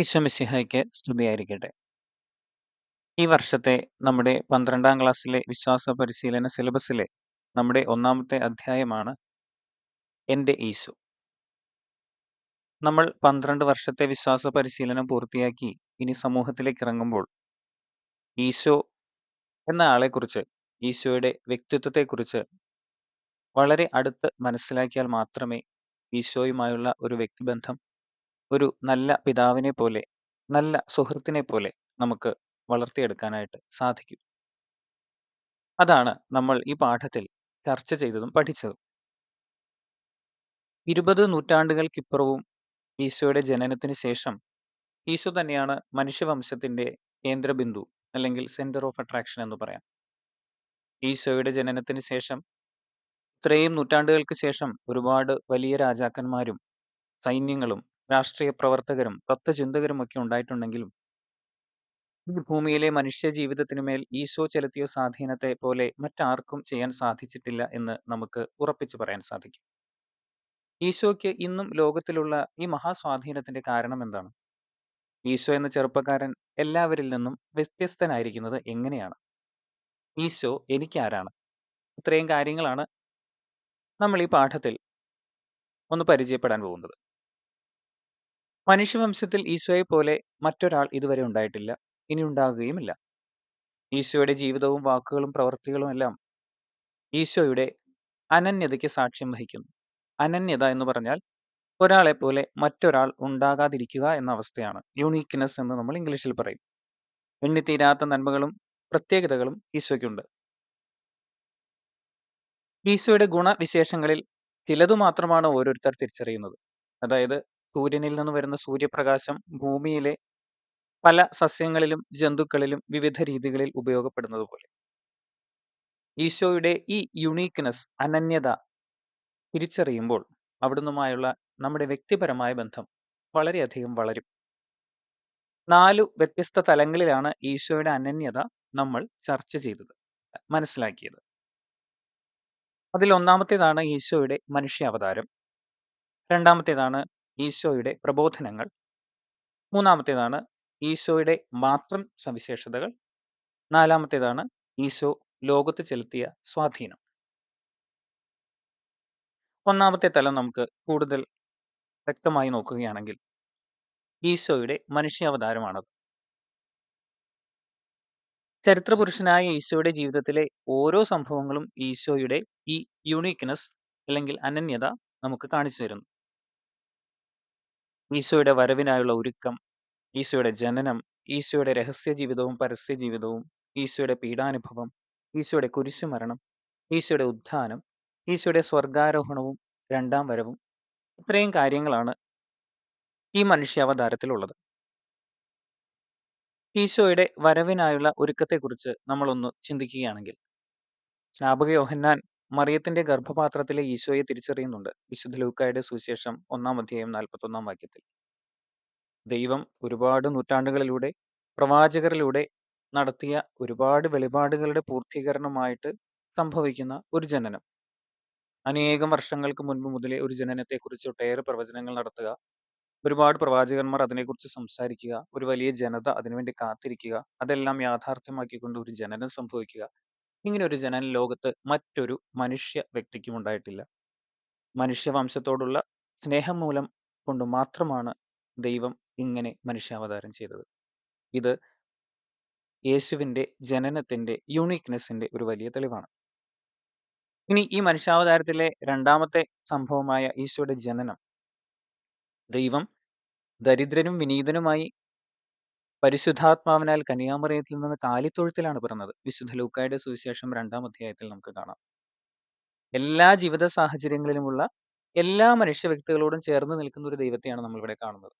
ഈശോമിശിഹായ്ക്ക് സ്തുതിയായിരിക്കട്ടെ. ഈ വർഷത്തെ നമ്മുടെ 12ാം ക്ലാസ്സിലെ വിശ്വാസ പരിശീലന സിലബസിലെ നമ്മുടെ ഒന്നാമത്തെ അധ്യായമാണ് എന്റെ ഈശോ. നമ്മൾ 12 വർഷത്തെ വിശ്വാസ പരിശീലനം പൂർത്തിയാക്കി ഇനി സമൂഹത്തിലേക്ക് ഇറങ്ങുമ്പോൾ ഈശോ എന്ന ആളെക്കുറിച്ച്, ഈശോയുടെ വ്യക്തിത്വത്തെക്കുറിച്ച് വളരെ അടുത്ത് മനസ്സിലാക്കിയാൽ മാത്രമേ ഈശോയുമായുള്ള ഒരു വ്യക്തിബന്ധം ഒരു നല്ല പിതാവിനെ പോലെ, നല്ല സുഹൃത്തിനെ പോലെ നമുക്ക് വളർത്തിയെടുക്കാനായിട്ട് സാധിക്കും. അതാണ് നമ്മൾ ഈ പാഠത്തിൽ ചർച്ച ചെയ്തതും പഠിച്ചതും. 20 നൂറ്റാണ്ടുകൾക്കിപ്പുറവും ഈശോയുടെ ജനനത്തിന് ശേഷം ഈശോ തന്നെയാണ് മനുഷ്യവംശത്തിന്റെ കേന്ദ്രബിന്ദു അല്ലെങ്കിൽ സെന്റർ ഓഫ് അട്രാക്ഷൻ എന്ന് പറയാം. ഈശോയുടെ ജനനത്തിന് ശേഷം ഇത്രയും നൂറ്റാണ്ടുകൾക്ക് ശേഷം ഒരുപാട് വലിയ രാജാക്കന്മാരും സൈന്യങ്ങളും രാഷ്ട്രീയ പ്രവർത്തകരും തത്വചിന്തകരുമൊക്കെ ഉണ്ടായിട്ടുണ്ടെങ്കിലും ഈ ഭൂമിയിലെ മനുഷ്യ ജീവിതത്തിനുമേൽ ഈശോ ചെലുത്തിയ സ്വാധീനത്തെ പോലെ മറ്റാർക്കും ചെയ്യാൻ സാധിച്ചിട്ടില്ല എന്ന് നമുക്ക് ഉറപ്പിച്ചു പറയാൻ സാധിക്കും. ഈശോയ്ക്ക് ഇന്നും ലോകത്തിലുള്ള ഈ മഹാസ്വാധീനത്തിന്റെ കാരണം എന്താണ്? ഈശോ എന്ന ചെറുപ്പക്കാരൻ എല്ലാവരിൽ നിന്നും വ്യത്യസ്തനായിരിക്കുന്നത് എങ്ങനെയാണ്? ഈശോ എനിക്കാരാണ്? ഇത്രയും കാര്യങ്ങളാണ് നമ്മൾ ഈ പാഠത്തിൽ ഒന്ന് പരിചയപ്പെടാൻ പോകുന്നത്. മനുഷ്യവംശത്തിൽ ഈശോയെ പോലെ മറ്റൊരാൾ ഇതുവരെ ഉണ്ടായിട്ടില്ല. ഇനി ഉണ്ടാകുകയുമില്ല. ഈശോയുടെ ജീവിതവും വാക്കുകളും പ്രവൃത്തികളും എല്ലാം ഈശോയുടെ അനന്യതയ്ക്ക് സാക്ഷ്യം വഹിക്കുന്നു. അനന്യത എന്ന് പറഞ്ഞാൽ ഒരാളെ പോലെ മറ്റൊരാൾ ഉണ്ടാകാതിരിക്കുക എന്ന അവസ്ഥയാണ്. യൂണീക്ക്നെസ് എന്ന് നമ്മൾ ഇംഗ്ലീഷിൽ പറയും. എണ്ണിത്തീരാത്ത നന്മകളും പ്രത്യേകതകളും ഈശോയ്ക്കുണ്ട്. ഈശോയുടെ ഗുണവിശേഷങ്ങളിൽ ചിലതു മാത്രമാണ് ഓരോരുത്തർ തിരിച്ചറിയുന്നത്. അതായത് സൂര്യനിൽ നിന്ന് വരുന്ന സൂര്യപ്രകാശം ഭൂമിയിലെ പല സസ്യങ്ങളിലും ജന്തുക്കളിലും വിവിധ രീതികളിൽ ഉപയോഗപ്പെടുന്നത് പോലെ. ഈശോയുടെ ഈ യുണീക്ക്നെസ് അനന്യത തിരിച്ചറിയുമ്പോൾ അവിടുന്നുമായുള്ള നമ്മുടെ വ്യക്തിപരമായ ബന്ധം വളരെയധികം വളരും. നാലു വ്യത്യസ്ത തലങ്ങളിലാണ് ഈശോയുടെ അനന്യത നമ്മൾ ചർച്ച ചെയ്തത്, മനസ്സിലാക്കിയത്. അതിൽ ഒന്നാമത്തേതാണ് ഈശോയുടെ മനുഷ്യാവതാരം. രണ്ടാമത്തേതാണ് ഈശോയുടെ പ്രബോധനങ്ങൾ. മൂന്നാമത്തേതാണ് ഈശോയുടെ മാത്രം സവിശേഷതകൾ. നാലാമത്തേതാണ് ഈശോ ലോകത്ത് ചെലുത്തിയ സ്വാധീനം. ഒന്നാമത്തെ തലം നമുക്ക് കൂടുതൽ വ്യക്തമായി നോക്കുകയാണെങ്കിൽ ഈശോയുടെ മനുഷ്യാവതാരമാണത്. ചരിത്രപുരുഷനായ ഈശോയുടെ ജീവിതത്തിലെ ഓരോ സംഭവങ്ങളും ഈശോയുടെ ഈ യുണീക്നെസ് അല്ലെങ്കിൽ അനന്യത നമുക്ക് കാണിച്ചു തരുന്നു. ഈശോയുടെ വരവിനായുള്ള ഒരുക്കം, ഈശോയുടെ ജനനം, ഈശോയുടെ രഹസ്യ ജീവിതവും പരസ്യ ജീവിതവും, ഈശോയുടെ പീഡാനുഭവം, ഈശോയുടെ കുരിശുമരണം, ഈശോയുടെ ഉദ്ധാനം ഈശോയുടെ സ്വർഗാരോഹണവും രണ്ടാം വരവും ഇത്രയും കാര്യങ്ങളാണ് ഈ മനുഷ്യാവതാരത്തിലുള്ളത്. ഈശോയുടെ വരവിനായുള്ള ഒരുക്കത്തെക്കുറിച്ച് നമ്മളൊന്ന് ചിന്തിക്കുകയാണെങ്കിൽ സ്നാപക യോഹന്നാൻ മറിയത്തിന്റെ ഗർഭപാത്രത്തിലെ ഈശോയെ തിരിച്ചറിയുന്നുണ്ട്. വിശുദ്ധ ലൂക്കായുടെ സുവിശേഷം ഒന്നാം അധ്യായം നാൽപ്പത്തൊന്നാം വാക്യത്തിൽ. ദൈവം ഒരുപാട് നൂറ്റാണ്ടുകളിലൂടെ പ്രവാചകരിലൂടെ നടത്തിയ ഒരുപാട് വെളിപാടുകളുടെ പൂർത്തീകരണമായിട്ട് സംഭവിക്കുന്ന ഒരു ജനനം. അനേകം വർഷങ്ങൾക്ക് മുൻപ് മുതലേ ഒരു ജനനത്തെക്കുറിച്ച് ഒട്ടേറെ പ്രവചനങ്ങൾ നടത്തുക, ഒരുപാട് പ്രവാചകന്മാർ അതിനെക്കുറിച്ച് സംസാരിക്കുക, ഒരു വലിയ ജനത അതിനുവേണ്ടി കാത്തിരിക്കുക, അതെല്ലാം യാഥാർത്ഥ്യമാക്കിക്കൊണ്ട് ഒരു ജനനം സംഭവിക്കുക. ഇങ്ങനെ ഒരു ജനനം ലോകത്ത് മറ്റൊരു മനുഷ്യ വ്യക്തിക്കും ഉണ്ടായിട്ടില്ല. മനുഷ്യവംശത്തോടുള്ള സ്നേഹം മൂലം കൊണ്ട് മാത്രമാണ് ദൈവം ഇങ്ങനെ മനുഷ്യാവതാരം ചെയ്തത്. ഇത് യേശുവിന്റെ ജനനത്തിന്റെ യുണീക്നെസ്സിന്റെ ഒരു വലിയ തെളിവാണ്. ഇനി ഈ മനുഷ്യാവതാരത്തിലെ രണ്ടാമത്തെ സംഭവമായ ഈശോയുടെ ജനനം. ദൈവം ദരിദ്രനും വിനീതനുമായി പരിശുദ്ധാത്മാവിനാൽ കന്യാമറിയത്തിൽ നിന്ന് കാലിത്തൊഴുത്തിലാണ് പിറന്നത്. വിശുദ്ധ ലൂക്കായുടെ സുവിശേഷം രണ്ടാം അധ്യായത്തിൽ നമുക്ക് കാണാം. എല്ലാ ജീവിത സാഹചര്യങ്ങളിലുമുള്ള എല്ലാ മനുഷ്യ വ്യക്തികളോടും ചേർന്ന് നിൽക്കുന്ന ഒരു ദൈവത്തെയാണ് നമ്മൾ ഇവിടെ കാണുന്നത്.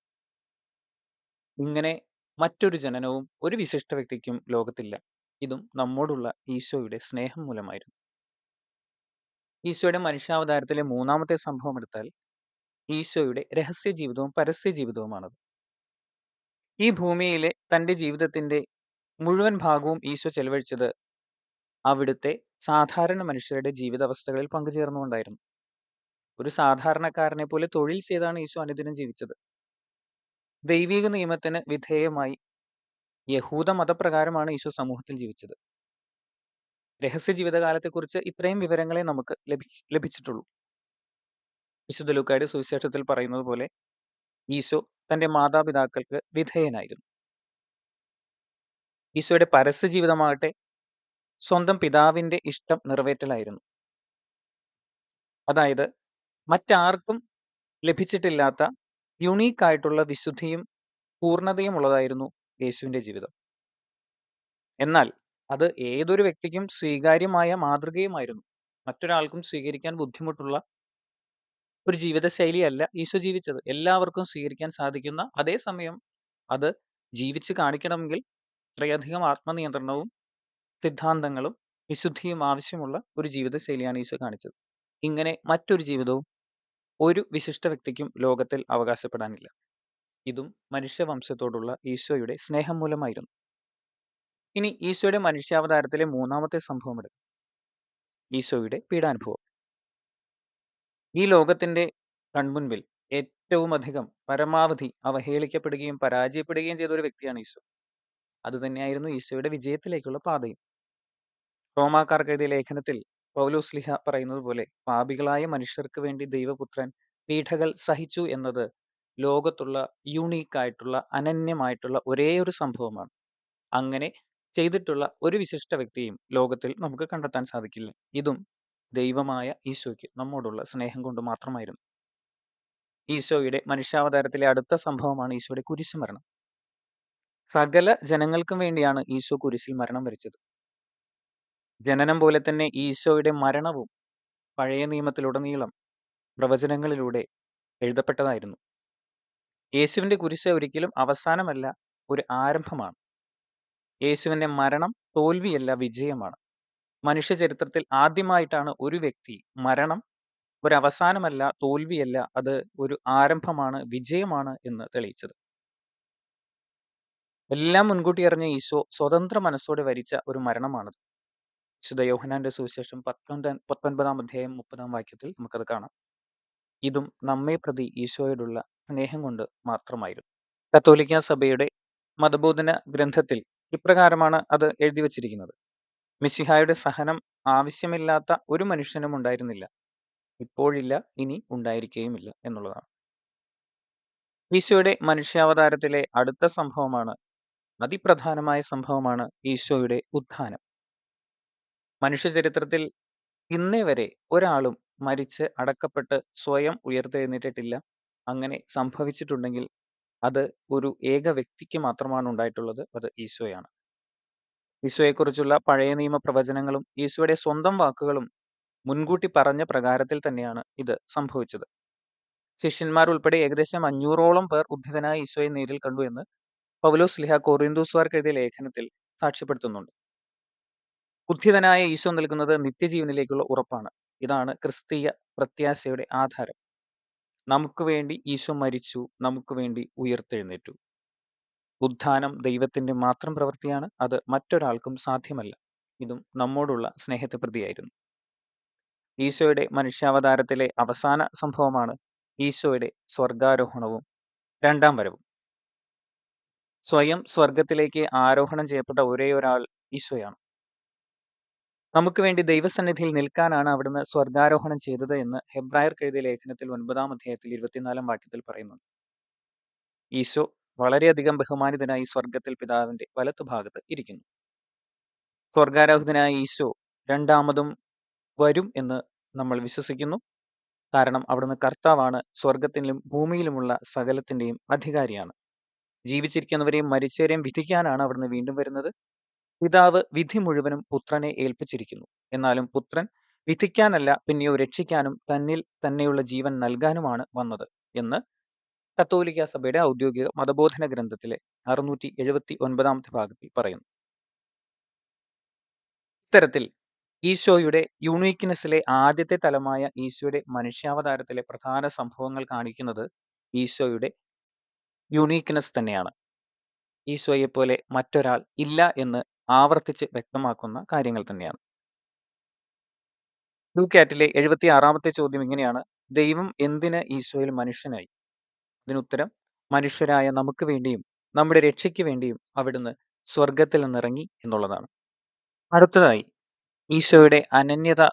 ഇങ്ങനെ മറ്റൊരു ജനനവും ഒരു വിശിഷ്ട വ്യക്തിക്കും ലോകത്തില്ല. ഇതും നമ്മോടുള്ള ഈശോയുടെ സ്നേഹം മൂലമായിരുന്നു. ഈശോയുടെ മനുഷ്യാവതാരത്തിലെ മൂന്നാമത്തെ സംഭവം എടുത്താൽ ഈശോയുടെ രഹസ്യ ജീവിതവും പരസ്യ ജീവിതവുമാണത്. ഈ ഭൂമിയിലെ തന്റെ ജീവിതത്തിന്റെ മുഴുവൻ ഭാഗവും ഈശോ ചെലവഴിച്ചത് അവിടുത്തെ സാധാരണ മനുഷ്യരുടെ ജീവിതാവസ്ഥകളിൽ പങ്കുചേർന്നുകൊണ്ടായിരുന്നു. ഒരു സാധാരണക്കാരനെ പോലെ തൊഴിൽ ചെയ്താണ് ഈശോ അനുദിനം ജീവിച്ചത്. ദൈവിക നിയമത്തിന് വിധേയമായി യഹൂദ മതപ്രകാരമാണ് ഈശോ സമൂഹത്തിൽ ജീവിച്ചത്. രഹസ്യ ജീവിതകാലത്തെക്കുറിച്ച് ഇത്രയും വിവരങ്ങളെ നമുക്ക് ലഭി ലഭിച്ചിട്ടുള്ളൂ. വിശുദ്ധ ലൂക്കായുടെ സുവിശേഷത്തിൽ പറയുന്നത് പോലെ ഈശോ തന്റെ മാതാപിതാക്കൾക്ക് വിധേയനായിരുന്നു. ഈശോയുടെ പരസ്യ ജീവിതമാകട്ടെ സ്വന്തം പിതാവിന്റെ ഇഷ്ടം നിറവേറ്റലായിരുന്നു. അതായത് മറ്റാർക്കും ലഭിച്ചിട്ടില്ലാത്ത യുണീക്ക് ആയിട്ടുള്ള വിശുദ്ധിയും പൂർണതയും ഉള്ളതായിരുന്നു യേശുവിന്റെ ജീവിതം. എന്നാൽ അത് ഏതൊരു വ്യക്തിക്കും സ്വീകാര്യമായ മാതൃകയുമായിരുന്നു. മറ്റൊരാൾക്കും സ്വീകരിക്കാൻ ബുദ്ധിമുട്ടുള്ള ഒരു ജീവിതശൈലിയല്ല ഈശോ ജീവിച്ചത്. എല്ലാവർക്കും സ്വീകരിക്കാൻ സാധിക്കുന്ന അതേസമയം അത് ജീവിച്ച് കാണിക്കണമെങ്കിൽ ഇത്രയധികം ആത്മനിയന്ത്രണവും സിദ്ധാന്തങ്ങളും വിശുദ്ധിയും ആവശ്യമുള്ള ഒരു ജീവിതശൈലിയാണ് ഈശോ കാണിച്ചത്. ഇങ്ങനെ മറ്റൊരു ജീവിതവും ഒരു വിശിഷ്ട വ്യക്തിക്കും ലോകത്തിൽ അവകാശപ്പെടാനില്ല. ഇതും മനുഷ്യവംശത്തോടുള്ള ഈശോയുടെ സ്നേഹം മൂലമായിരുന്നു. ഇനി ഈശോയുടെ മനുഷ്യാവതാരത്തിലെ മൂന്നാമത്തെ സംഭവം എടുക്കും ഈശോയുടെ പീഡാനുഭവം. ഈ ലോകത്തിന്റെ കൺമുൻപിൽ ഏറ്റവും അധികം പരമാവധി അവഹേളിക്കപ്പെടുകയും പരാജയപ്പെടുകയും ചെയ്ത ഒരു വ്യക്തിയാണ് ഈശോ. അതുതന്നെയായിരുന്നു ഈശോയുടെ വിജയത്തിലേക്കുള്ള പാതയും. റോമാക്കാർക്ക് എഴുതിയ ലേഖനത്തിൽ പൗലോസ്ലിഹ പറയുന്നത് പോലെ പാപികളായ മനുഷ്യർക്ക് വേണ്ടി ദൈവപുത്രൻ പീഠകൾ സഹിച്ചു എന്നത് ലോകത്തുള്ള യൂണീക്ക് ആയിട്ടുള്ള അനന്യമായിട്ടുള്ള ഒരേ ഒരു സംഭവമാണ്. അങ്ങനെ ചെയ്തിട്ടുള്ള ഒരു വിശിഷ്ട വ്യക്തിയും ലോകത്തിൽ നമുക്ക് കണ്ടെത്താൻ സാധിക്കില്ല. ഇതും ദൈവമായ ഈശോയ്ക്ക് നമ്മോടുള്ള സ്നേഹം കൊണ്ട് മാത്രമായിരുന്നു. ഈശോയുടെ മനുഷ്യാവതാരത്തിലെ അടുത്ത സംഭവമാണ് ഈശോയുടെ കുരിശുമരണം. സകല ജനങ്ങൾക്കും വേണ്ടിയാണ് ഈശോ കുരിശിൽ മരണം വരിച്ചത്. ജനനം പോലെ തന്നെ ഈശോയുടെ മരണവും പഴയ നിയമത്തിലുടനീളം പ്രവചനങ്ങളിലൂടെ എഴുതപ്പെട്ടതായിരുന്നു. യേശുവിന്റെ കുരിശ് ഒരിക്കലും അവസാനമല്ല ഒരു ആരംഭമാണ്. യേശുവിന്റെ മരണം തോൽവിയല്ല വിജയമാണ്. മനുഷ്യ ചരിത്രത്തിൽ ആദ്യമായിട്ടാണ് ഒരു വ്യക്തി മരണം ഒരവസാനമല്ല, തോൽവിയല്ല അത് ഒരു ആരംഭമാണ് വിജയമാണ് എന്ന് തെളിയിച്ചത്. എല്ലാം മുൻകൂട്ടി അറിഞ്ഞ ഈശോ സ്വതന്ത്ര മനസ്സോടെ വരിച്ച ഒരു മരണമാണത്. വിശുദ്ധ സുവിശേഷം പത്തൊൻപതാം പത്തൊൻപതാം അധ്യായം മുപ്പതാം വാക്യത്തിൽ നമുക്കത് കാണാം. ഇതും നമ്മെ പ്രതി ഈശോയോടുള്ള സ്നേഹം കൊണ്ട് മാത്രമായിരുന്നു. കത്തോലിക്കാ സഭയുടെ മതബോധന ഗ്രന്ഥത്തിൽ ഇപ്രകാരമാണ് അത് എഴുതി വച്ചിരിക്കുന്നത്. മിശിഹായുടെ സഹനം ആവശ്യമില്ലാത്ത ഒരു മനുഷ്യനും ഉണ്ടായിരുന്നില്ല. ഇപ്പോഴില്ല ഇനി ഉണ്ടായിരിക്കുകയുമില്ല എന്നുള്ളതാണ്. ഈശോയുടെ മനുഷ്യാവതാരത്തിലെ അടുത്ത സംഭവമാണ് അതിപ്രധാനമായ സംഭവമാണ് ഈശോയുടെ ഉത്ഥാനം. മനുഷ്യചരിത്രത്തിൽ ഇന്നേ വരെ ഒരാളും മരിച്ച് അടക്കപ്പെട്ട് സ്വയം ഉയർത്തെഴുന്നേറ്റിട്ടില്ല. അങ്ങനെ സംഭവിച്ചിട്ടുണ്ടെങ്കിൽ അത് ഒരു ഏക വ്യക്തിക്ക് മാത്രമാണ് ഉണ്ടായിട്ടുള്ളത്. അത് ഈശോയാണ്. ഈശോയെക്കുറിച്ചുള്ള പഴയ നിയമ പ്രവചനങ്ങളും ഈശോയുടെ സ്വന്തം വാക്കുകളും മുൻകൂട്ടി പറഞ്ഞ പ്രകാരത്തിൽ തന്നെയാണ് ഇത് സംഭവിച്ചത്. ശിഷ്യന്മാർ ഉൾപ്പെടെ ഏകദേശം 500ഓളം പേർ ഉദ്ധിതനായ ഈശോയെ നേരിൽ കണ്ടു എന്ന് പൗലോസ്ലീഹ കൊറിന്തോസുകാർക്ക് എഴുതിയ ലേഖനത്തിൽ സാക്ഷ്യപ്പെടുത്തുന്നുണ്ട്. ഉദ്ധിതനായ ഈശോ നൽകുന്നത് നിത്യജീവനിലേക്കുള്ള ഉറപ്പാണ്. ഇതാണ് ക്രിസ്തീയ പ്രത്യാശയുടെ ആധാരം. നമുക്ക് വേണ്ടി ഈശോ മരിച്ചു. നമുക്ക് വേണ്ടി ഉയിർത്തെഴുന്നേറ്റു. ഉത്ഥാനം ദൈവത്തിന്റെ മാത്രം പ്രവൃത്തിയാണ്. അത് മറ്റൊരാൾക്കും സാധ്യമല്ല. ഇതും നമ്മോടുള്ള സ്നേഹത്തെ പ്രതിയായിരുന്നു. ഈശോയുടെ മനുഷ്യാവതാരത്തിലെ അവസാന സംഭവമാണ് ഈശോയുടെ സ്വർഗാരോഹണവും രണ്ടാം വരവും. സ്വയം സ്വർഗത്തിലേക്ക് ആരോഹണം ചെയ്യപ്പെട്ട ഒരേ ഒരാൾ ഈശോയാണ്. നമുക്ക് വേണ്ടി ദൈവസന്നിധിയിൽ നിൽക്കാനാണ് അവിടുന്ന് സ്വർഗാരോഹണം ചെയ്തത് എന്ന് ഹെബ്രായർ എഴുതിയ ലേഖനത്തിൽ ഒൻപതാം അധ്യായത്തിൽ ഇരുപത്തിനാലാം വാക്യത്തിൽ പറയുന്നുണ്ട്. ഈശോ വളരെയധികം ബഹുമാനിതനായി സ്വർഗത്തിൽ പിതാവിന്റെ വലത്തുഭാഗത്ത് ഇരിക്കുന്നു. സ്വർഗാരോഹിതനായ ഈശോ രണ്ടാമതും വരും എന്ന് നമ്മൾ വിശ്വസിക്കുന്നു. കാരണം അവിടുന്ന് കർത്താവാണ്. സ്വർഗത്തിലും ഭൂമിയിലുമുള്ള സകലത്തിന്റെയും അധികാരിയാണ്. ജീവിച്ചിരിക്കുന്നവരെയും മരിച്ചവരെയും വിധിക്കാനാണ് അവിടുന്ന് വീണ്ടും വരുന്നത്. പിതാവ് വിധി മുഴുവനും പുത്രനെ ഏൽപ്പിച്ചിരിക്കുന്നു. എന്നാലും പുത്രൻ വിധിക്കാനല്ല പിന്നെയോ രക്ഷിക്കാനും തന്നിൽ തന്നെയുള്ള ജീവൻ നൽകാനുമാണ് വന്നത് എന്ന് കത്തോലിക്കാ സഭയുടെ ഔദ്യോഗിക മതബോധന ഗ്രന്ഥത്തിലെ 679 ഭാഗത്തിൽ പറയുന്നു. ഇത്തരത്തിൽ ഈശോയുടെ യൂണീക്നെസ്സിലെ ആദ്യത്തെ തലമായ ഈശോയുടെ മനുഷ്യാവതാരത്തിലെ പ്രധാന സംഭവങ്ങൾ കാണിക്കുന്നത് ഈശോയുടെ യുണീക്നെസ് തന്നെയാണ്. ഈശോയെപ്പോലെ മറ്റൊരാൾ ഇല്ല എന്ന് ആവർത്തിച്ച് വ്യക്തമാക്കുന്ന കാര്യങ്ങൾ തന്നെയാണ്. ലൂക്കാറ്റിലെ 76ാമത്തെ ചോദ്യം ഇങ്ങനെയാണ്. ദൈവം എന്തിന് ഈശോയിൽ മനുഷ്യനായി? ഇതിനുത്തരം മനുഷ്യരായ നമുക്ക് വേണ്ടിയും നമ്മുടെ രക്ഷയ്ക്ക് വേണ്ടിയും അവിടുന്ന് സ്വർഗത്തിൽ നിന്നിറങ്ങി എന്നുള്ളതാണ്. അടുത്തതായി ഈശോയുടെ അനന്യത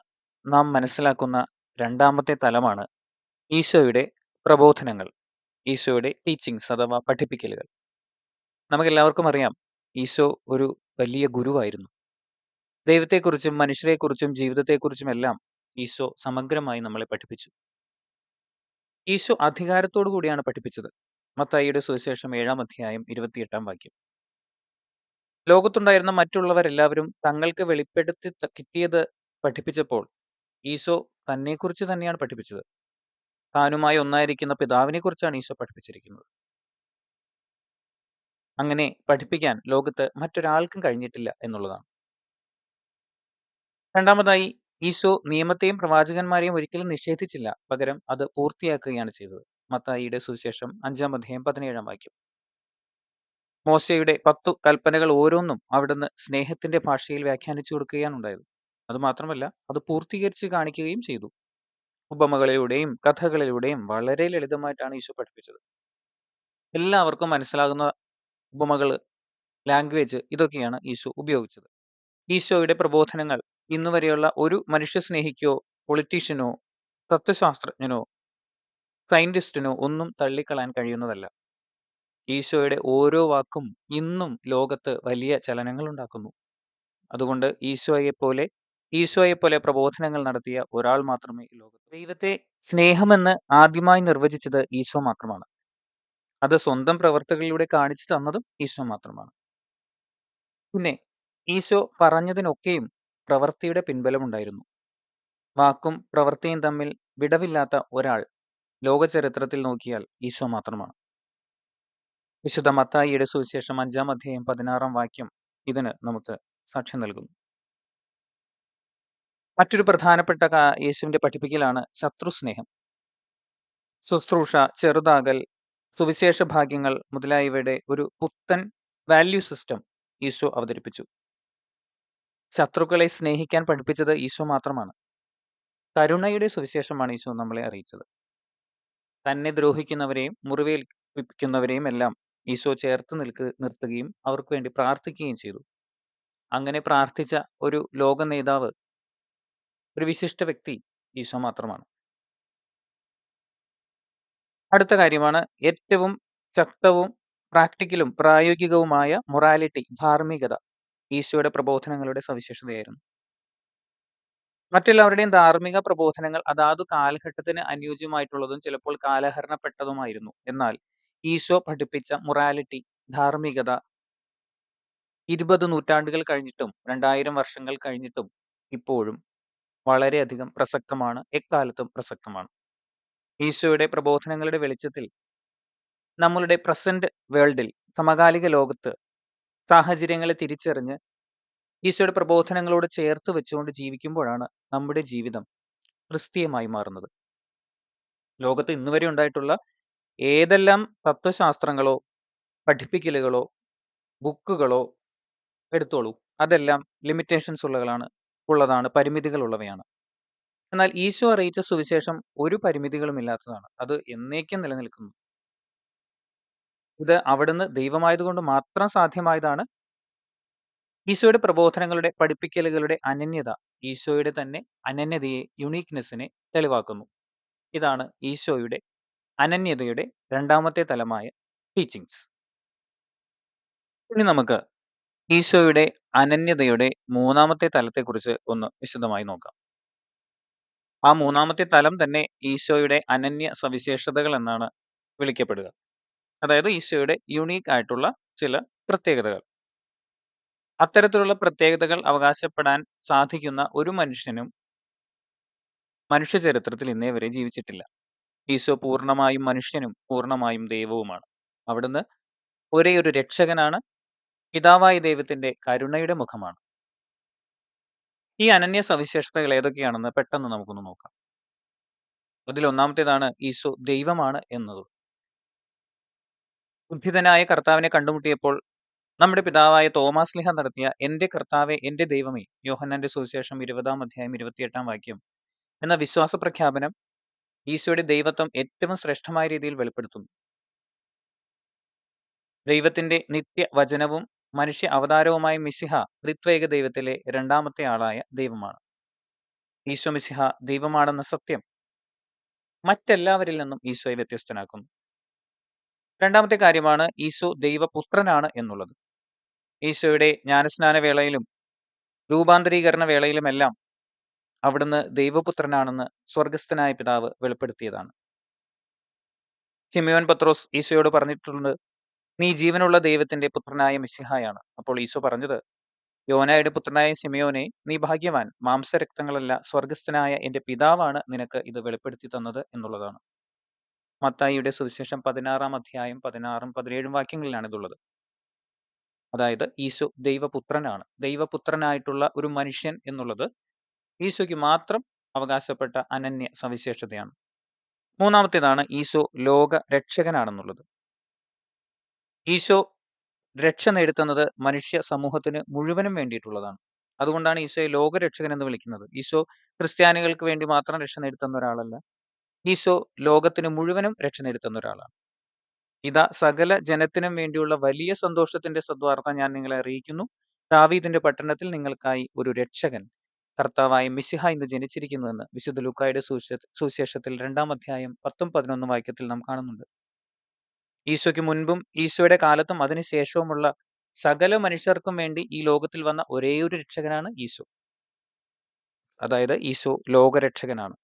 നാം മനസ്സിലാക്കുന്ന രണ്ടാമത്തെ തലമാണ് ഈശോയുടെ പ്രബോധനങ്ങൾ ഈശോയുടെ ടീച്ചിങ്സ് അഥവാ പഠിപ്പിക്കലുകൾ. നമുക്കെല്ലാവർക്കും അറിയാം ഈശോ ഒരു വലിയ ഗുരുവായിരുന്നു. ദൈവത്തെക്കുറിച്ചും മനുഷ്യരെക്കുറിച്ചും ജീവിതത്തെക്കുറിച്ചും എല്ലാം ഈശോ സമഗ്രമായി നമ്മളെ പഠിപ്പിച്ചു. ഈശോ അധികാരത്തോടു കൂടിയാണ് പഠിപ്പിച്ചത്. മത്തായിയുടെ സുവിശേഷം ഏഴാം അധ്യായം ഇരുപത്തിയെട്ടാം വാക്യം. ലോകത്തുണ്ടായിരുന്ന മറ്റുള്ളവരെല്ലാവരും തങ്ങൾക്ക് വെളിപ്പെടുത്തി കിട്ടിയത് പഠിപ്പിച്ചപ്പോൾ ഈശോ തന്നെക്കുറിച്ച് തന്നെയാണ് പഠിപ്പിച്ചത്. താനുമായി ഒന്നായിരിക്കുന്ന പിതാവിനെ കുറിച്ചാണ് ഈശോ പഠിപ്പിച്ചിരിക്കുന്നത്. അങ്ങനെ പഠിപ്പിക്കാൻ ലോകത്ത് മറ്റൊരാൾക്കും കഴിഞ്ഞിട്ടില്ല എന്നുള്ളതാണ്. രണ്ടാമതായി ഈശോ നിയമത്തെയും പ്രവാചകന്മാരെയും ഒരിക്കലും നിഷേധിച്ചില്ല. പകരം അത് പൂർത്തിയാക്കുകയാണ് ചെയ്തത്. മത്തായിയുടെ സുവിശേഷം അഞ്ചാം അധ്യായം പതിനേഴാം വാക്യം. മോശയുടെ പത്തു കൽപ്പനകൾ ഓരോന്നും അവിടുന്ന് സ്നേഹത്തിന്റെ ഭാഷയിൽ വ്യാഖ്യാനിച്ചു കൊടുക്കുകയാണ് ഉണ്ടായത്. അത് മാത്രമല്ല അത് പൂർത്തീകരിച്ച് കാണിക്കുകയും ചെയ്തു. ഉപമകളിലൂടെയും കഥകളിലൂടെയും വളരെ ലളിതമായിട്ടാണ് ഈശോ പഠിപ്പിച്ചത്. എല്ലാവർക്കും മനസ്സിലാകുന്ന ഉപമകൾ ലാംഗ്വേജ് ഇതൊക്കെയാണ് ഈശോ ഉപയോഗിച്ചത്. ഈശോയുടെ പ്രബോധനങ്ങൾ ഇന്നുവരെയുള്ള ഒരു മനുഷ്യ സ്നേഹിക്കോ പൊളിറ്റീഷ്യനോ തത്വശാസ്ത്രജ്ഞനോ സയന്റിസ്റ്റിനോ ഒന്നും തള്ളിക്കളയാൻ കഴിയുന്നതല്ല. ഈശോയുടെ ഓരോ വാക്കും ഇന്നും ലോകത്ത് വലിയ ചലനങ്ങൾ ഉണ്ടാക്കുന്നു. അതുകൊണ്ട് ഈശോയെ പോലെ ഈശോയെ പോലെ പ്രബോധനങ്ങൾ നടത്തിയ ഒരാൾ മാത്രമേ ലോകത്ത് ദൈവത്തെ സ്നേഹമെന്ന് ആദ്യമായി നിർവചിച്ചത് ഈശോ മാത്രമാണ്. അത് സ്വന്തം പ്രവർത്തികളിലൂടെ കാണിച്ചു തന്നതും ഈശോ മാത്രമാണ്. പിന്നെ ഈശോ പറഞ്ഞതിനൊക്കെയും പ്രവൃത്തിയുടെ പിൻബലമുണ്ടായിരുന്നു. വാക്കും പ്രവൃത്തിയും തമ്മിൽ വിടവില്ലാത്ത ഒരാൾ ലോകചരിത്രത്തിൽ നോക്കിയാൽ ഈശോ മാത്രമാണ്. വിശുദ്ധ മത്തായിയുടെ സുവിശേഷം അഞ്ചാം അധ്യായം പതിനാറാം വാക്യം ഇതിന് നമുക്ക് സാക്ഷ്യം നൽകുന്നു. മറ്റൊരു പ്രധാനപ്പെട്ട യേശുവിന്റെ പഠിപ്പിക്കലാണ് ശത്രുസ്നേഹം. ശുശ്രൂഷ ചെറുതാകൽ സുവിശേഷ ഭാഗ്യങ്ങൾ മുതലായവയുടെ ഒരു പുത്തൻ വാല്യൂ സിസ്റ്റം ഈശോ അവതരിപ്പിച്ചു. ശത്രുക്കളെ സ്നേഹിക്കാൻ പഠിപ്പിച്ചത് ഈശോ മാത്രമാണ്. കരുണയുടെ സുവിശേഷമാണ് ഈശോ നമ്മളെ അറിയിച്ചത്. തന്നെ ദ്രോഹിക്കുന്നവരെയും മുറിവേൽപ്പിക്കുന്നവരെയും എല്ലാം ഈശോ ചേർത്ത് നിൽക്ക് നിർത്തുകയും അവർക്ക് വേണ്ടി പ്രാർത്ഥിക്കുകയും ചെയ്തു. അങ്ങനെ പ്രാർത്ഥിച്ച ഒരു ലോക നേതാവ് ഒരു വിശിഷ്ട വ്യക്തി ഈശോ മാത്രമാണ്. അടുത്ത കാര്യമാണ് ഏറ്റവും ശക്തവും പ്രാക്ടിക്കലും പ്രായോഗികവുമായ മൊറാലിറ്റി ധാർമ്മികത. ഈശോയുടെ പ്രബോധനങ്ങളുടെ സവിശേഷതയായിരുന്നു. മറ്റെല്ലാവരുടെയും ധാർമ്മിക പ്രബോധനങ്ങൾ അതാതു കാലഘട്ടത്തിന് അനുയോജ്യമായിട്ടുള്ളതും ചിലപ്പോൾ കാലഹരണപ്പെട്ടതുമായിരുന്നു. എന്നാൽ ഈശോ പഠിപ്പിച്ച മൊറാലിറ്റി ധാർമ്മികത ഇരുപത് നൂറ്റാണ്ടുകൾ കഴിഞ്ഞിട്ടും രണ്ടായിരം വർഷങ്ങൾ കഴിഞ്ഞിട്ടും ഇപ്പോഴും വളരെയധികം പ്രസക്തമാണ്. എക്കാലത്തും പ്രസക്തമാണ്. ഈശോയുടെ പ്രബോധനങ്ങളുടെ വെളിച്ചത്തിൽ നമ്മളുടെ പ്രസന്റ് വേൾഡിൽ സമകാലിക ലോകത്ത് സാഹചര്യങ്ങളെ തിരിച്ചറിഞ്ഞ് ഈശോയുടെ പ്രബോധനങ്ങളോട് ചേർത്ത് വെച്ചുകൊണ്ട് ജീവിക്കുമ്പോഴാണ് നമ്മുടെ ജീവിതം ക്രിസ്തീയമായി മാറുന്നത്. ലോകത്ത് ഇന്നുവരെ ഉണ്ടായിട്ടുള്ള ഏതെല്ലാം തത്വശാസ്ത്രങ്ങളോ പഠിപ്പിക്കലുകളോ ബുക്കുകളോ എടുത്തോളൂ അതെല്ലാം ലിമിറ്റേഷൻസ് ഉള്ളതാണ് ഉള്ളതാണ് പരിമിതികളുള്ളവയാണ് എന്നാൽ ഈശോ അറിയിച്ച സുവിശേഷം ഒരു പരിമിതികളും ഇല്ലാത്തതാണ്. അത് എന്നേക്കും നിലനിൽക്കുന്നു. ഇത് അവിടുന്ന് ദൈവമായതുകൊണ്ട് മാത്രം സാധ്യമായതാണ്. ഈശോയുടെ പ്രബോധനങ്ങളുടെ പഠിപ്പിക്കലുകളുടെ അനന്യത ഈശോയുടെ തന്നെ അനന്യതയെ യുണീക്നെസ്സിനെ തെളിവാക്കുന്നു. ഇതാണ് ഈശോയുടെ അനന്യതയുടെ രണ്ടാമത്തെ തലമായ ടീച്ചിങ്സ് ഇനി നമുക്ക് ഈശോയുടെ അനന്യതയുടെ മൂന്നാമത്തെ തലത്തെക്കുറിച്ച് ഒന്ന് വിശദമായി നോക്കാം. ആ മൂന്നാമത്തെ തലം തന്നെ ഈശോയുടെ അനന്യ സവിശേഷതകൾ എന്നാണ് വിളിക്കപ്പെടുക. അതായത് ഈശോയുടെ യുണീക്ക് ആയിട്ടുള്ള ചില പ്രത്യേകതകൾ. അത്തരത്തിലുള്ള പ്രത്യേകതകൾ അവകാശപ്പെടാൻ സാധിക്കുന്ന ഒരു മനുഷ്യനും മനുഷ്യ ചരിത്രത്തിൽ ഇന്നേ വരെ ജീവിച്ചിട്ടില്ല. ഈശോ പൂർണമായും മനുഷ്യനും പൂർണമായും ദൈവവുമാണ്. അവിടുന്ന് ഒരേ ഒരു രക്ഷകനാണ് പിതാവായ ദൈവത്തിന്റെ കരുണയുടെ മുഖമാണ്. ഈ അനന്യ സവിശേഷതകൾ ഏതൊക്കെയാണെന്ന് പെട്ടെന്ന് നമുക്കൊന്ന് നോക്കാം. അതിൽ ഒന്നാമത്തേതാണ് ഈശോ ദൈവമാണ് എന്നത്. ബുദ്ധിതനായ കർത്താവിനെ കണ്ടുമുട്ടിയപ്പോൾ നമ്മുടെ പിതാവായ തോമാസ് ലിഹ നടത്തിയ എന്റെ കർത്താവെ എന്റെ ദൈവമേ യോഹന്നാന്റെ സുവിശേഷം ഇരുപതാം അധ്യായം ഇരുപത്തിയെട്ടാം വാക്യം എന്ന വിശ്വാസ പ്രഖ്യാപനം ഈശോയുടെ ദൈവത്വം ഏറ്റവും ശ്രേഷ്ഠമായ രീതിയിൽ വെളിപ്പെടുത്തുന്നു ദൈവത്തിന്റെ നിത്യവചനവും മനുഷ്യ അവതാരവുമായ മിസിഹ ഋത്വേക ദൈവത്തിലെ രണ്ടാമത്തെ ആളായ ദൈവമാണ്. ഈശോ മിസിഹ ദൈവമാണെന്ന സത്യം മറ്റെല്ലാവരിൽ നിന്നും ഈശോയെ വ്യത്യസ്തനാക്കുന്നു. രണ്ടാമത്തെ കാര്യമാണ് ഈശോ ദൈവപുത്രനാണ് എന്നുള്ളത്. ഈശോയുടെ ജ്ഞാനസ്നാന വേളയിലും രൂപാന്തരീകരണ വേളയിലുമെല്ലാം അവിടുന്ന് ദൈവപുത്രനാണെന്ന് സ്വർഗസ്ഥനായ പിതാവ് വെളിപ്പെടുത്തിയതാണ്. സിമിയോൻ പത്രോസ് ഈശോയോട് പറഞ്ഞിട്ടുണ്ട് നീ ജീവനുള്ള ദൈവത്തിന്റെ പുത്രനായ മിശിഹായാണ്. അപ്പോൾ ഈശോ പറഞ്ഞത് യോനായുടെ പുത്രനായ സിമിയോനെ നീ ഭാഗ്യവാൻ മാംസരക്തങ്ങളല്ല സ്വർഗസ്ഥനായ എന്റെ പിതാവാണ് നിനക്ക് ഇത് വെളിപ്പെടുത്തി തന്നത് എന്നുള്ളതാണ്. മത്തായിയുടെ സുവിശേഷം പതിനാറാം അധ്യായം പതിനാറും പതിനേഴും വാക്യങ്ങളിലാണ് ഇതുള്ളത്. അതായത് ഈശോ ദൈവപുത്രനാണ്. ദൈവപുത്രനായിട്ടുള്ള ഒരു മനുഷ്യൻ എന്നുള്ളത് ഈശോയ്ക്ക് മാത്രം അവകാശപ്പെട്ട അനന്യ സവിശേഷതയാണ്. മൂന്നാമത്തേതാണ് ഈശോ ലോക രക്ഷകനാണെന്നുള്ളത്. ഈശോ രക്ഷ നേടുത്തുന്നത് മനുഷ്യ സമൂഹത്തിന് മുഴുവനും വേണ്ടിയിട്ടുള്ളതാണ്. അതുകൊണ്ടാണ് ഈശോയെ ലോകരക്ഷകൻ എന്ന് വിളിക്കുന്നത്. ഈശോ ക്രിസ്ത്യാനികൾക്ക് വേണ്ടി മാത്രം രക്ഷ നേടുത്തുന്ന ഒരാളല്ല. ഈശോ ലോകത്തിന് മുഴുവനും രക്ഷ നേടിത്തന്ന ഒരാളാണ്. ഇതാ സകല ജനത്തിനും വേണ്ടിയുള്ള വലിയ സന്തോഷത്തിന്റെ സദ്വാർത്ത ഞാൻ നിങ്ങളെ അറിയിക്കുന്നു. ദാവീദിന്റെ പട്ടണത്തിൽ നിങ്ങൾക്കായി ഒരു രക്ഷകൻ കർത്താവായ മിശിഹ ഇന്ന് ജനിച്ചിരിക്കുന്നുവെന്ന് വിശുദ്ധ ലുക്കായുടെ സുശേഷത്തിൽ രണ്ടാം അധ്യായം പത്തും പതിനൊന്നും വാക്യത്തിൽ നാം കാണുന്നുണ്ട്. ഈശോയ്ക്ക് മുൻപും ഈശോയുടെ കാലത്തും അതിനുശേഷവുമുള്ള സകല മനുഷ്യർക്കും വേണ്ടി ഈ ലോകത്തിൽ വന്ന ഒരേ ഒരു രക്ഷകനാണ് ഈശോ. അതായത് ഈശോ ലോകരക്ഷകനാണ്.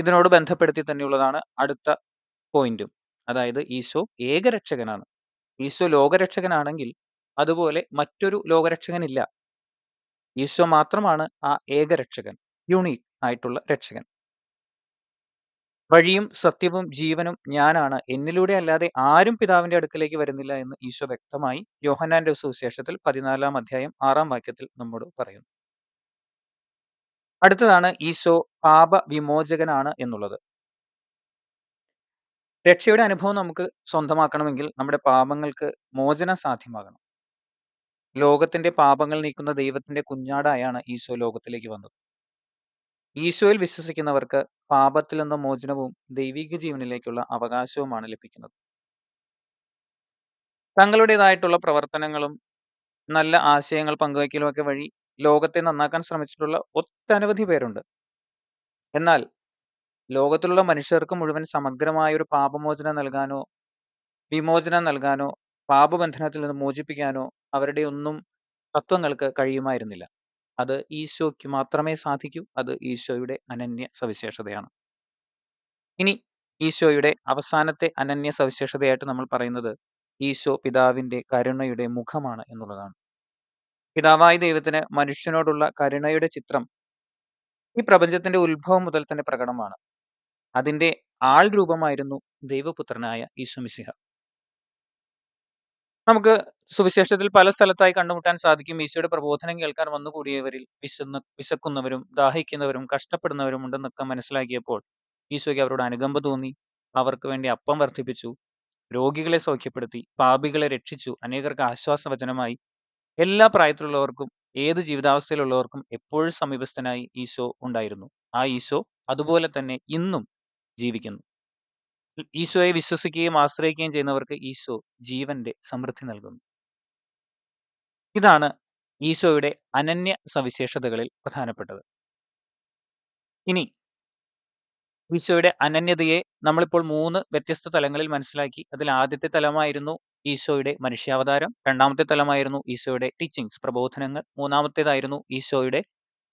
ഇതിനോട് ബന്ധപ്പെടുത്തി തന്നെയുള്ളതാണ് അടുത്ത പോയിന്റും. അതായത് ഈശോ ഏകരക്ഷകനാണ്. ഈശോ ലോകരക്ഷകനാണെങ്കിൽ അതുപോലെ മറ്റൊരു ലോകരക്ഷകനില്ല. ഈശോ മാത്രമാണ് ആ ഏകരക്ഷകൻ. യുണീക് ആയിട്ടുള്ള രക്ഷകൻ. വഴിയും സത്യവും ജീവനും ഞാനാണ്. എന്നിലൂടെ അല്ലാതെ ആരും പിതാവിന്റെ അടുക്കലേക്ക് വരുന്നില്ല എന്ന് ഈശോ വ്യക്തമായി യോഹന്നാന്റെ സുവിശേഷത്തിൽ പതിനാലാം അധ്യായം ആറാം വാക്യത്തിൽ നമ്മോട് പറയുന്നു. അടുത്തതാണ് ഈശോ പാപവിമോചകനാണ് എന്നുള്ളത്. രക്ഷയുടെ അനുഭവം നമുക്ക് സ്വന്തമാക്കണമെങ്കിൽ നമ്മുടെ പാപങ്ങൾക്ക് മോചനം സാധ്യമാകണം. ലോകത്തിന്റെ പാപങ്ങൾ നീക്കുന്ന ദൈവത്തിന്റെ കുഞ്ഞാടായാണ് ഈശോ ലോകത്തിലേക്ക് വന്നത്. ഈശോയിൽ വിശ്വസിക്കുന്നവർക്ക് പാപത്തിൽ നിന്ന മോചനവും ദൈവിക ജീവനിലേക്കുള്ള അവകാശവുമാണ് ലഭിക്കുന്നത്. തങ്ങളുടേതായിട്ടുള്ള പ്രവർത്തനങ്ങളും നല്ല ആശയങ്ങൾ പങ്കുവയ്ക്കലുമൊക്കെ വഴി ലോകത്തെ നന്നാക്കാൻ ശ്രമിച്ചിട്ടുള്ള ഒട്ടനവധി പേരുണ്ട്. എന്നാൽ ലോകത്തിലുള്ള മനുഷ്യർക്ക് മുഴുവൻ സമഗ്രമായ ഒരു പാപമോചനം നൽകാനോ, വിമോചനം നൽകാനോ, പാപബന്ധനത്തിൽ നിന്ന് മോചിപ്പിക്കാനോ അവരുടെ ഒന്നും തത്വങ്ങൾക്ക് കഴിയുമായിരുന്നില്ല. അത് ഈശോയ്ക്ക് മാത്രമേ സാധിക്കൂ. അത് ഈശോയുടെ അനന്യ സവിശേഷതയാണ്. ഇനി ഈശോയുടെ അവസാനത്തെ അനന്യ സവിശേഷതയായിട്ട് നമ്മൾ പറയുന്നത് ഈശോ പിതാവിന്റെ കരുണയുടെ മുഖമാണ് എന്നുള്ളതാണ്. പിതാവായ ദൈവത്തിന് മനുഷ്യനോടുള്ള കരുണയുടെ ചിത്രം ഈ പ്രപഞ്ചത്തിന്റെ ഉത്ഭവം മുതൽ തന്നെ പ്രകടമാണ്. അതിന്റെ ആൾ രൂപമായിരുന്നു ദൈവപുത്രനായ ഈശോമിസിഹ നമുക്ക് സുവിശേഷത്തിൽ പല സ്ഥലത്തായി കണ്ടുമുട്ടാൻ സാധിക്കും ഈശോയുടെ പ്രബോധനം കേൾക്കാൻ വന്നുകൂടിയവരിൽ വിശന്ന് വിശക്കുന്നവരും ദാഹിക്കുന്നവരും കഷ്ടപ്പെടുന്നവരും ഉണ്ടെന്നൊക്കെ മനസ്സിലാക്കിയപ്പോൾ ഈശോയ്ക്ക് അവരോട് അനുകമ്പ തോന്നി. അവർക്ക് വേണ്ടി അപ്പം വർദ്ധിപ്പിച്ചു. രോഗികളെ സൗഖ്യപ്പെടുത്തി. പാപികളെ രക്ഷിച്ചു. അനേകർക്ക് ആശ്വാസവചനമായി. എല്ലാ പ്രായത്തിലുള്ളവർക്കും ഏത് ജീവിതാവസ്ഥയിലുള്ളവർക്കും എപ്പോഴും സമീപസ്ഥനായി ഈശോ ഉണ്ടായിരുന്നു. ആ ഈശോ അതുപോലെ തന്നെ ഇന്നും ജീവിക്കുന്നു. ഈശോയെ വിശ്വസിക്കുകയും ആശ്രയിക്കുകയും ചെയ്യുന്നവർക്ക് ഈശോ ജീവന്റെ സമൃദ്ധി നൽകുന്നു. ഇതാണ് ഈശോയുടെ അനന്യ സവിശേഷതകളിൽ പ്രധാനപ്പെട്ടത്. ഇനി ഈശോയുടെ അനന്യതയെ നമ്മളിപ്പോൾ മൂന്ന് വ്യത്യസ്ത തലങ്ങളിൽ മനസ്സിലാക്കി. അതിൽ ആദ്യത്തെ തലമായിരുന്നു ഈശോയുടെ മനുഷ്യാവതാരം. രണ്ടാമത്തെ തലമായിരുന്നു ഈശോയുടെ ടീച്ചിങ്സ് പ്രബോധനങ്ങൾ. മൂന്നാമത്തേതായിരുന്നു ഈശോയുടെ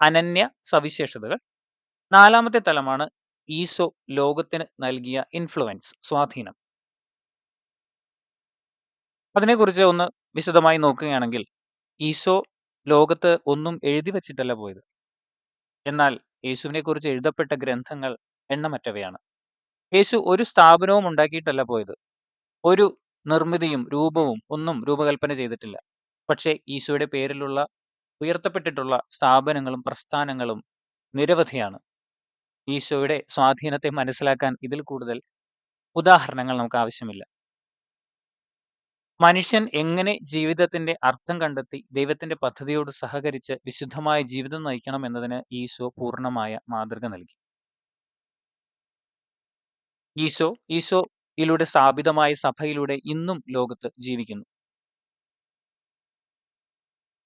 അനന്യ സവിശേഷതകൾ. നാലാമത്തെ തലമാണ് ഈശോ ലോകത്തിന് നൽകിയ ഇൻഫ്ലുവൻസ് സ്വാധീനം. അതിനെക്കുറിച്ച് ഒന്ന് വിശദമായി നോക്കുകയാണെങ്കിൽ ഈശോ ലോകത്ത് ഒന്നും എഴുതി വച്ചിട്ടല്ല പോയത്. എന്നാൽ യേശുവിനെക്കുറിച്ച് എഴുതപ്പെട്ട ഗ്രന്ഥങ്ങൾ എണ്ണമറ്റവയാണ്. യേശു ഒരു സ്ഥാപനവും ഉണ്ടാക്കിയിട്ടല്ല പോയത്. ഒരു നിർമ്മിതിയും രൂപവും ഒന്നും രൂപകൽപ്പന ചെയ്തിട്ടില്ല. പക്ഷേ ഈശോയുടെ പേരിലുള്ള ഉയർത്തപ്പെട്ടിട്ടുള്ള സ്ഥാപനങ്ങളും പ്രസ്ഥാനങ്ങളും നിരവധിയാണ്. ഈശോയുടെ സ്വാധീനത്തെ മനസ്സിലാക്കാൻ ഇതിൽ കൂടുതൽ ഉദാഹരണങ്ങൾ നമുക്ക് ആവശ്യമില്ല. മനുഷ്യൻ എങ്ങനെ ജീവിതത്തിന്റെ അർത്ഥം കണ്ടെത്തി ദൈവത്തിന്റെ പദ്ധതിയോട് സഹകരിച്ച് വിശുദ്ധമായ ജീവിതം നയിക്കണം എന്നതിന് ഈശോ പൂർണമായ മാതൃക നൽകി. ഈശോ യിലൂടെ സ്ഥാപിതമായ സഭയിലൂടെ ഇന്നും ലോകത്ത് ജീവിക്കുന്നു.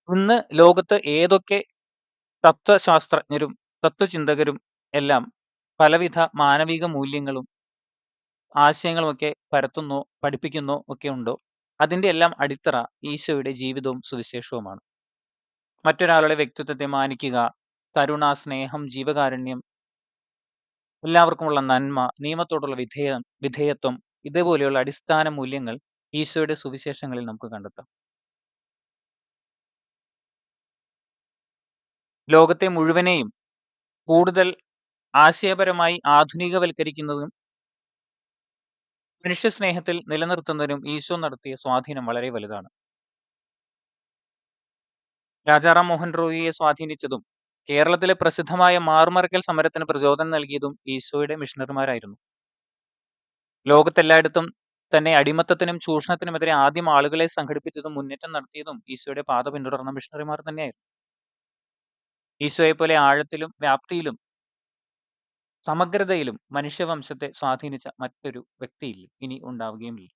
ഇന്ന് ലോകത്ത് ഏതൊക്കെ തത്വശാസ്ത്രജ്ഞരും തത്വചിന്തകരും എല്ലാം പലവിധ മാനവിക മൂല്യങ്ങളും ആശയങ്ങളുമൊക്കെ പരത്തുന്നോ പഠിപ്പിക്കുന്നോ ഒക്കെ ഉണ്ടോ അതിന്റെ എല്ലാം അടിത്തറ ഈശോയുടെ ജീവിതവും സുവിശേഷവുമാണ്. മറ്റൊരാളുടെ വ്യക്തിത്വത്തെ മാനിക്കുക കരുണ സ്നേഹം ജീവകാരുണ്യം എല്ലാവർക്കുമുള്ള നന്മ, നിയമത്തോടുള്ള വിധേയ വിധേയത്വം ഇതേപോലെയുള്ള അടിസ്ഥാന മൂല്യങ്ങൾ ഈശോയുടെ സുവിശേഷങ്ങളിൽ നമുക്ക് കണ്ടെത്താം. ലോകത്തെ മുഴുവനെയും കൂടുതൽ ആശയപരമായി ആധുനികവൽക്കരിക്കുന്നതും മനുഷ്യസ്നേഹത്തിൽ നിലനിർത്തുന്നതിനും ഈശോ നടത്തിയ സ്വാധീനം വളരെ വലുതാണ്. രാജാറാം മോഹൻ റോയിയെ സ്വാധീനിച്ചതും കേരളത്തിലെ പ്രസിദ്ധമായ മാറുമറയ്ക്കൽ സമരത്തിന് പ്രചോദനം നൽകിയതും ഈശോയുടെ മിഷണറിമാരായിരുന്നു. ലോകത്തെല്ലായിടത്തും തന്നെ അടിമത്തത്തിനും ചൂഷണത്തിനുമെതിരെ ആദ്യം ആളുകളെ സംഘടിപ്പിച്ചതും മുന്നേറ്റം നടത്തിയതും ഈശോയുടെ പാത പിന്തുടർന്ന മിഷണറിമാർ തന്നെയായിരുന്നു. ഈശോയെപ്പോലെ ആഴത്തിലും വ്യാപ്തിയിലും സമഗ്രതയിലും മനുഷ്യവംശത്തെ സ്വാധീനിച്ച മറ്റൊരു വ്യക്തിയില്ല. ഇനി ഉണ്ടാവുകയുമില്ല.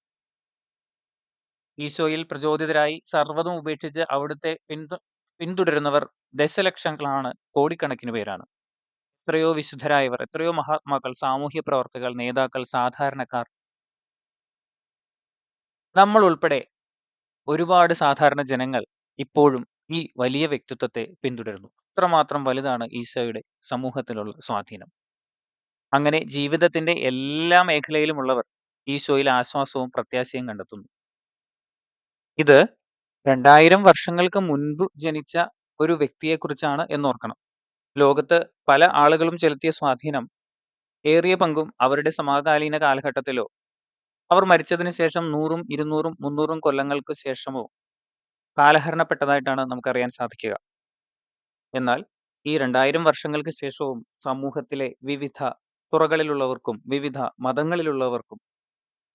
ഈശോയിൽ പ്രചോദിതരായി സർവതും ഉപേക്ഷിച്ച് അവിടുത്തെ പിന്തു പിന്തുടരുന്നവർ ദശലക്ഷങ്ങളാണ്, കോടിക്കണക്കിന് പേരാണ്. എത്രയോ വിശുദ്ധരായവർ, എത്രയോ മഹാത്മാക്കൾ, സാമൂഹ്യ പ്രവർത്തകർ, നേതാക്കൾ, സാധാരണക്കാർ നമ്മൾ ഉൾപ്പെടെ ഒരുപാട് സാധാരണ ജനങ്ങൾ ഇപ്പോഴും ഈ വലിയ വ്യക്തിത്വത്തെ പിന്തുടരുന്നു. അത്രമാത്രം വലുതാണ് ഈശോയുടെ സമൂഹത്തിലുള്ള സ്വാധീനം. അങ്ങനെ ജീവിതത്തിന്റെ എല്ലാ മേഖലയിലുമുള്ളവർ ഈശോയിൽ ആശ്വാസവും പ്രത്യാശയും കണ്ടെത്തുന്നു. ഇത് 2000 വർഷങ്ങൾക്ക് മുൻപ് ജനിച്ച ഒരു വ്യക്തിയെക്കുറിച്ചാണ് എന്നോർക്കണം. ലോകത്ത് പല ആളുകളും ചെലുത്തിയ സ്വാധീനം ഏറിയ പങ്കും അവരുടെ സമകാലീന കാലഘട്ടത്തിലോ, അവർ മരിച്ചതിന് ശേഷം 100ഉം, 200ഉം, 300ഉം കൊല്ലങ്ങൾക്ക് ശേഷമോ കാലഹരണപ്പെട്ടതായിട്ടാണ് നമുക്കറിയാൻ സാധിക്കുക. എന്നാൽ ഈ 2000 വർഷങ്ങൾക്ക് ശേഷവും സമൂഹത്തിലെ വിവിധ തുറകളിലുള്ളവർക്കും, വിവിധ മതങ്ങളിലുള്ളവർക്കും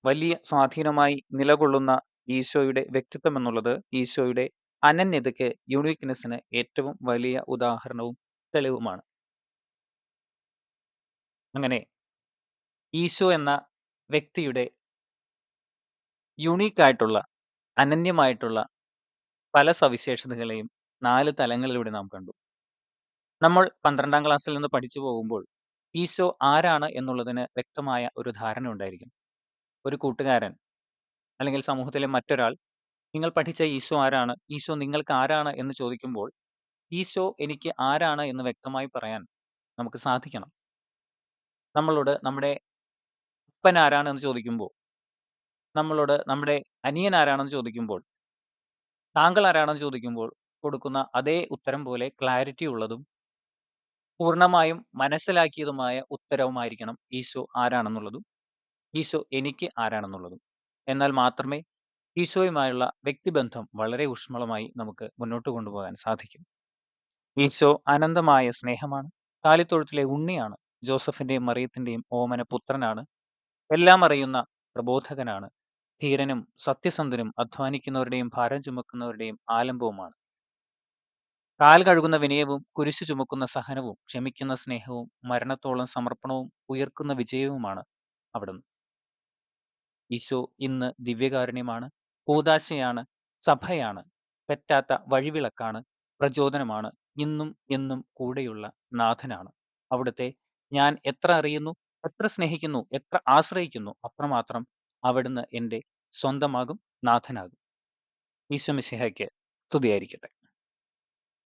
വലിയ സ്വാധീനമായി നിലകൊള്ളുന്ന ഈശോയുടെ വ്യക്തിത്വം എന്നുള്ളത് ഈശോയുടെ അനന്യതയ്ക്ക്, യുണീക്നെസ്സിന് ഏറ്റവും വലിയ ഉദാഹരണവും തെളിവുമാണ്. അങ്ങനെ ഈശോ എന്ന വ്യക്തിയുടെ യുണീക്കായിട്ടുള്ള അനന്യമായിട്ടുള്ള പല സവിശേഷതകളെയും നാല് തലങ്ങളിലൂടെ നാം കണ്ടു. നമ്മൾ 12ാം ക്ലാസ്സിൽ നിന്ന് പഠിച്ചു പോകുമ്പോൾ ഈശോ ആരാണ് എന്നുള്ളതിന് വ്യക്തമായ ഒരു ധാരണ ഉണ്ടായിരിക്കും. ഒരു കൂട്ടുകാരൻ അല്ലെങ്കിൽ സമൂഹത്തിലെ മറ്റൊരാൾ നിങ്ങൾ പഠിച്ച ഈശോ ആരാണ്? ഈശോ നിങ്ങൾക്ക് ആരാണ്? എന്ന് ചോദിക്കുമ്പോൾ ഈശോ എനിക്ക് ആരാണ് എന്ന് വ്യക്തമായി പറയാൻ നമുക്ക് സാധിക്കണം. നമ്മളോട് നമ്മുടെ അപ്പൻ ആരാണെന്ന് ചോദിക്കുമ്പോൾ, നമ്മളോട് നമ്മുടെ അനിയൻ ആരാണെന്ന് ചോദിക്കുമ്പോൾ, താങ്കൾ ആരാണെന്ന് ചോദിക്കുമ്പോൾ കൊടുക്കുന്ന അതേ ഉത്തരം പോലെ ക്ലാരിറ്റി ഉള്ളതും പൂർണമായും മനസ്സിലാക്കിയതുമായ ഉത്തരവുമായിരിക്കണം ഈശോ ആരാണെന്നുള്ളതും, ഈശോ എനിക്ക് ആരാണെന്നുള്ളതും. എന്നാൽ മാത്രമേ ഈശോയുമായുള്ള വ്യക്തിബന്ധം വളരെ ഊഷ്മളമായി നമുക്ക് മുന്നോട്ട് കൊണ്ടുപോകാൻ സാധിക്കും ഈശോ അനന്തമായ സ്നേഹമാണ്. കാലിത്തൊഴുത്തിലെ ഉണ്ണിയാണ്. ജോസഫിന്റെയും മറിയത്തിന്റെയും ഓമന പുത്രനാണ്. എല്ലാം അറിയുന്ന പ്രബോധകനാണ്. ധീരനും സത്യസന്ധനും അധ്വാനിക്കുന്നവരുടെയും ഭാരം ചുമക്കുന്നവരുടെയും ആലംബവുമാണ്. കാൽ കഴുകുന്ന വിനയവും, കുരിശു ചുമക്കുന്ന സഹനവും, ക്ഷമിക്കുന്ന സ്നേഹവും, മരണത്തോളം സമർപ്പണവും, ഉയർക്കുന്ന വിജയവുമാണ് അവിടുന്ന്. ഈശോ ഇന്ന് ദിവ്യകാരുണ്യമാണ്, കൂദാശയാണ്, സഭയാണ്, പറ്റാത്ത വഴിവിളക്കാണ്, പ്രചോദനമാണ്, ഇന്നും എന്നും കൂടെയുള്ള നാഥനാണ്. അവിടുത്തെ ഞാൻ എത്ര അറിയുന്നു, എത്ര സ്നേഹിക്കുന്നു, എത്ര ആശ്രയിക്കുന്നു അത്രമാത്രം അവിടുന്ന് എന്റെ സ്വന്തമാകും, നാഥനാകും. ഈശോ മിശിഹയ്ക്ക് സ്തുതിയായിരിക്കട്ടെ.